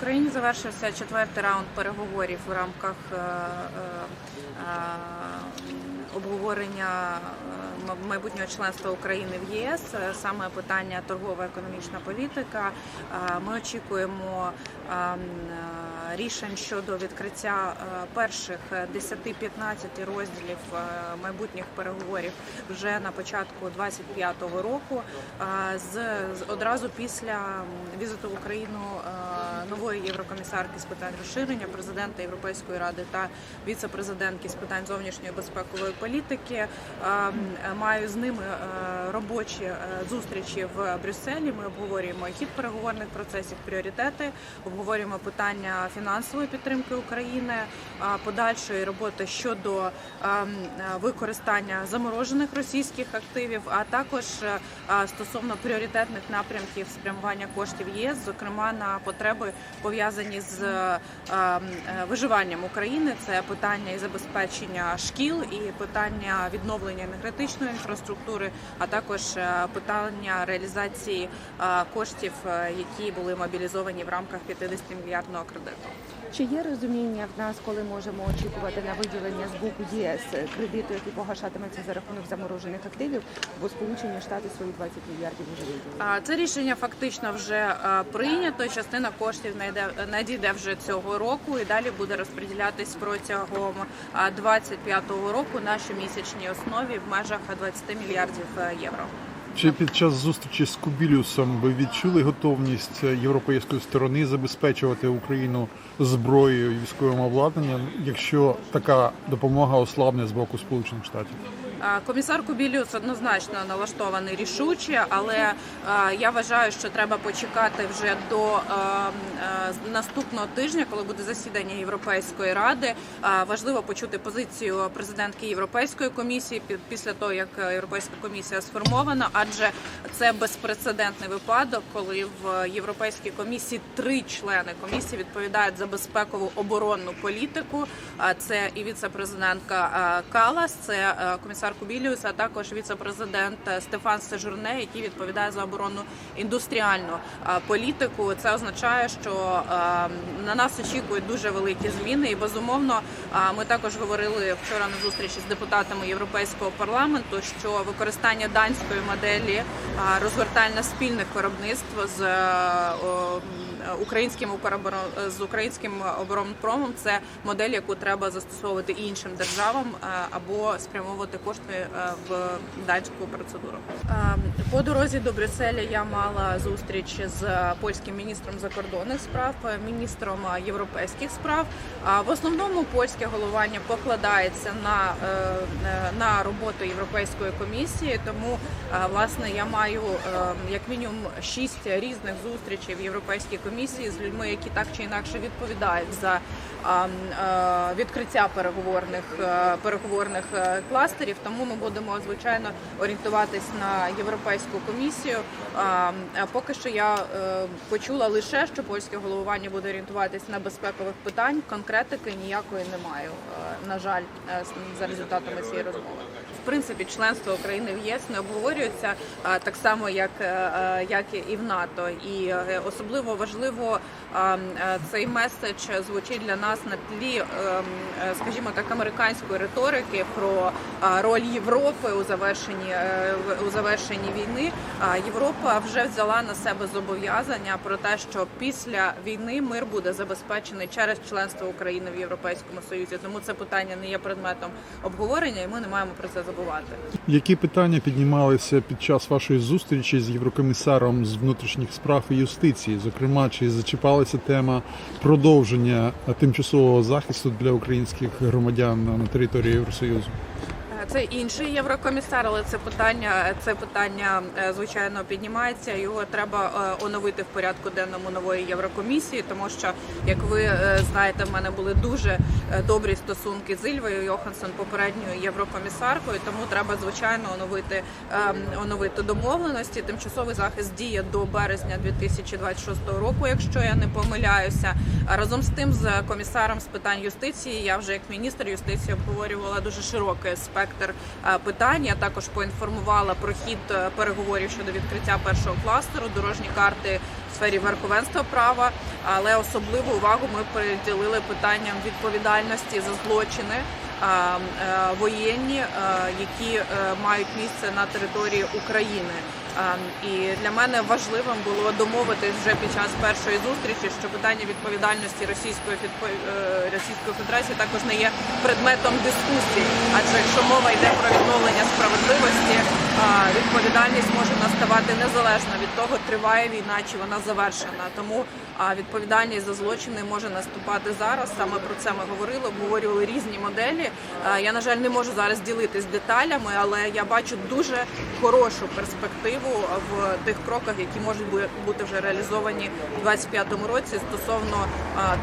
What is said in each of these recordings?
Україні завершився четвертий раунд переговорів в рамках е, е, е, обговорення майбутнього членства України в ЄС. Саме питання торгова економічна політика. Ми очікуємо рішень щодо відкриття перших 10-15 розділів майбутніх переговорів вже на початку 25-го року. З одразу після візиту в Україну нової єврокомісарки з питань розширення, президента Європейської ради та віце-президентки з питань зовнішньої безпекової політики. Е, Маю з ними е, робочі е, зустрічі в Брюсселі. Ми обговорюємо хід переговорних процесів, пріоритети, обговорюємо питання фінансової підтримки України, подальшої роботи щодо е, м, е, використання заморожених російських активів, а також стосовно пріоритетних напрямків спрямування коштів ЄС, зокрема на потреби пов'язані з е, м, е, виживанням України. Це питання і забезпечення шкіл, і питання відновлення енергетичної інфраструктури, а також е, питання реалізації коштів, які були мобілізовані в рамках 50 мільярдного кредиту. Чи є розуміння в нас, коли можемо очікувати на виділення з боку ЄС кредиту, який погашатиметься за рахунок заморожених активів, бо Сполучені Штати свої 20 мільярдів вже виділили? Це рішення фактично вже е, прийнято. Частина коштів надійде вже цього року і далі буде розподілятись протягом а, 25-го року на щомісячній основі в межах 20 мільярдів е, євро. Чи під час зустрічі з Кубілюсом ви відчули готовність європейської сторони забезпечувати Україну зброєю і військовим обладнанням, якщо така допомога ослабне з боку Сполучених Штатів? Комісар Кубілюс однозначно налаштований рішуче, але я вважаю, що треба почекати вже до наступного тижня, коли буде засідання Європейської ради. Важливо почути позицію президентки Європейської комісії пі- після того, як е, Європейська комісія сформована, адже це безпрецедентний випадок, коли в Європейській комісії три члени комісії відповідають за безпекову оборонну політику. Це і віце-президентка Калас, це е, комісар Кубіліус, а також віце-президент Стефан Сежурне, який відповідає за оборонну індустріальну політику. Це означає, що на нас очікують дуже великі зміни. І безумовно, ми також говорили вчора на зустрічі з депутатами Європейського парламенту, що використання данської моделі розгортання спільних виробництв з українським з українським оборонпромом це модель, яку треба застосовувати іншим державам або спрямовувати кошти е, в данську процедуру. Е, По дорозі до Брюсселя я мала зустріч з польським міністром закордонних справ, е, міністром е, європейських справ. В основному польське головування покладається на, на роботу Європейської комісії, тому власне я маю як мінімум шість різних зустрічей в Європейській комісії з людьми, які так чи інакше відповідають за а, м, е, відкриття переговорних переговорних кластерів. Тому ми будемо звичайно орієнтуватись на європейську комісію. Поки що я е, почула лише, що польське головування буде орієнтуватись на безпекових питань. Конкретики ніякої немає. е, На жаль, е, за результатами цієї розмови. Принципі, членство України в єС не обговорюється так само, як, е, е, як і в НАТО. І е, особливо важливо цей меседж звучить для нас на тлі, ем, скажімо так, американської риторики про роль Європи у завершенні у завершенні війни. Європа вже взяла на себе зобов'язання про те, що після війни мир буде забезпечений через членство України в Європейському Союзі. Тому це питання не є предметом обговорення, і ми не маємо про це забувати. Які питання піднімалися під час вашої зустрічі з єврокомісаром з внутрішніх справ і юстиції? Зокрема, чи зачіпалася тема продовження тимчасового захисту для українських громадян на території Євросоюзу? Це інший єврокомісар, але це питання, це питання е, звичайно піднімається. Його треба е, оновити в порядку денному нової єврокомісії, тому що, як ви е, знаєте, в мене були дуже добрі стосунки з Ільвою Йоханссон, попередньою єврокомісаркою. Тому треба звичайно оновити ем, оновити домовленості. Тимчасовий захист діє до березня 2026 року, якщо я не помиляюся. Разом з тим, з комісаром з питань юстиції, я вже як міністр юстиції обговорювала дуже широкий спектр спектр питання. питань. Я також поінформувала про хід е, переговорів щодо відкриття першого кластеру, дорожні карти в сфері верховенства права. Але особливу увагу ми приділили питанням відповідальності за злочини. Е, Воєнні, е, які е, мають місце на території України, І для мене важливим було домовитись вже під час першої зустрічі, що питання відповідальності Російської Російської Федерації також не є предметом дискусії. Адже якщо мова йде про відновлення справедливості, відповідальність наставати незалежно від того, триває війна чи вона завершена. Тому відповідальність за злочини може наступати зараз. Саме про це ми говорили, обговорювали різні моделі. Я на жаль не можу зараз ділитись деталями, але я бачу дуже хорошу перспективу в тих кроках, які можуть бу- бути вже реалізовані у 2025 році стосовно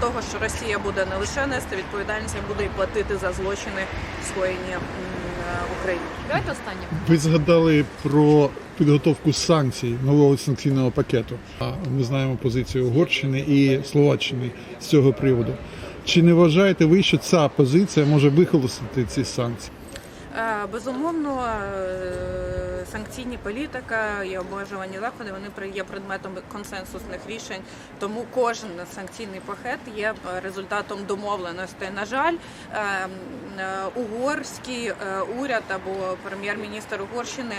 того, що Росія буде не лише нести відповідальність, а буде і платити за злочини скоєні в Україні. Давайте останнє. Ви згадали про підготовку санкцій нового санкційного пакету. А Ми знаємо позицію Угорщини і Словаччини з цього приводу. Чи не вважаєте ви, що ця позиція може вихолостити ці санкції? Е, Безумовно, е, санкційні політика і обмежувані заходи вони є предметом консенсусних рішень. Тому кожен санкційний пакет є результатом домовленостей. На жаль, е, угорський уряд або прем'єр-міністр Угорщини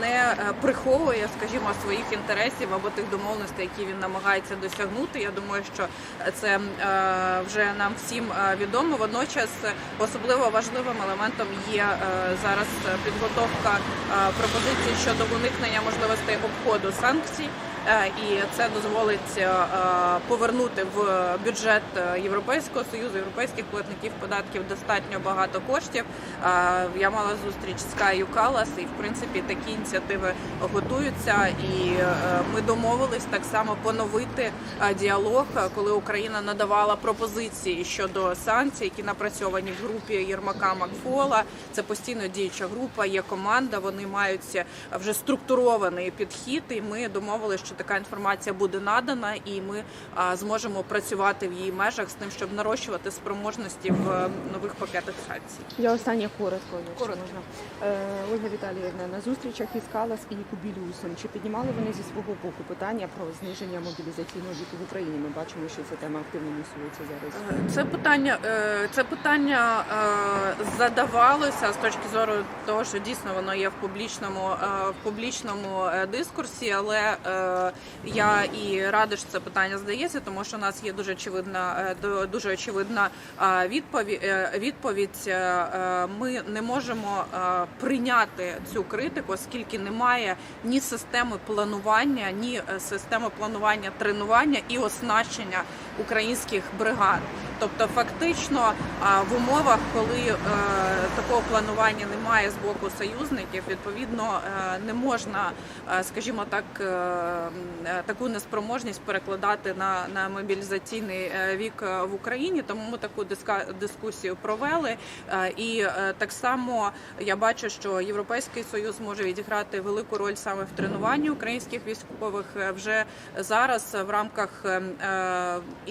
не приховує, скажімо, своїх інтересів або тих домовленостей, які він намагається досягнути. Я думаю, що це вже нам всім відомо. Водночас особливо важливим елементом є е, зараз е, підготовка е, пропозицій щодо уникнення можливостей обходу санкцій. Е, І це дозволить е, е, повернути в бюджет Європейського союзу, європейських платників податків достатньо багато коштів. Я мала зустріч з Каю Калас, і в принципі такі ініціативи готуються. І ми домовились так само поновити діалог, коли Україна надавала пропозиції щодо санкцій, які напрацьовані в групі Єрмака Макфола. Це постійно діюча група, є команда. Вони мають вже структурований підхід. І ми домовилися, що така інформація буде надана, і ми зможемо працювати в її межах з тим, щоб нарощувати спроможності в е, нових пакетах санкцій. Я останнє коротко, Коротко. можна. Е, Ольга Віталіївна, на зустрічах із Калас і Кубілюсом, чи піднімали вони зі свого боку питання про зниження мобілізаційного віку в Україні? Ми бачимо, що ця тема активно мусується зараз. Е, Це питання, це питання задавалося з точки зору того, що дійсно воно є в публічному в публічному дискурсі, але я і рада, що це питання здається, тому що у нас є дуже очевидна е, дуже очевидна е, відповідь. Е, ми не можемо прийняти цю критику, оскільки немає ні системи планування, ні системи планування тренування і оснащення українських бригад. Тобто, фактично, в умовах, коли е, такого планування немає з боку союзників, відповідно е, не можна, е, скажімо так, таку неспроможність перекладати на, на мобілізаційний вік в Україні. Тому ми таку дискусію провели. І так само я бачу, що Європейський союз може відіграти велику роль саме в тренуванні українських військових вже зараз в рамках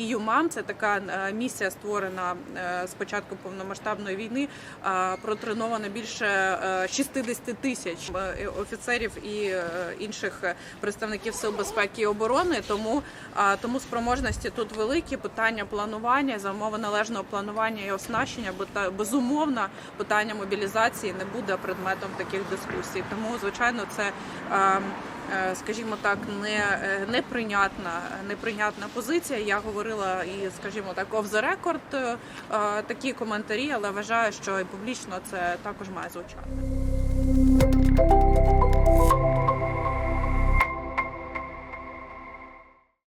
ІЮМАМ, це така е, місія створена е, з початку повномасштабної війни. е, Протреновано більше е, 60 тисяч офіцерів і інших представників сил безпеки і оборони. Тому тому спроможності тут великі питання планування за умови належного планування і оснащення, бо та безумовно питання мобілізації не буде предметом таких дискусій. Тому звичайно, це. Е, Скажімо так, не е, неприйнятна, неприйнятна позиція. Я говорила і, скажімо так, off the record е, такі коментарі, але вважаю, що і публічно це також має звучати.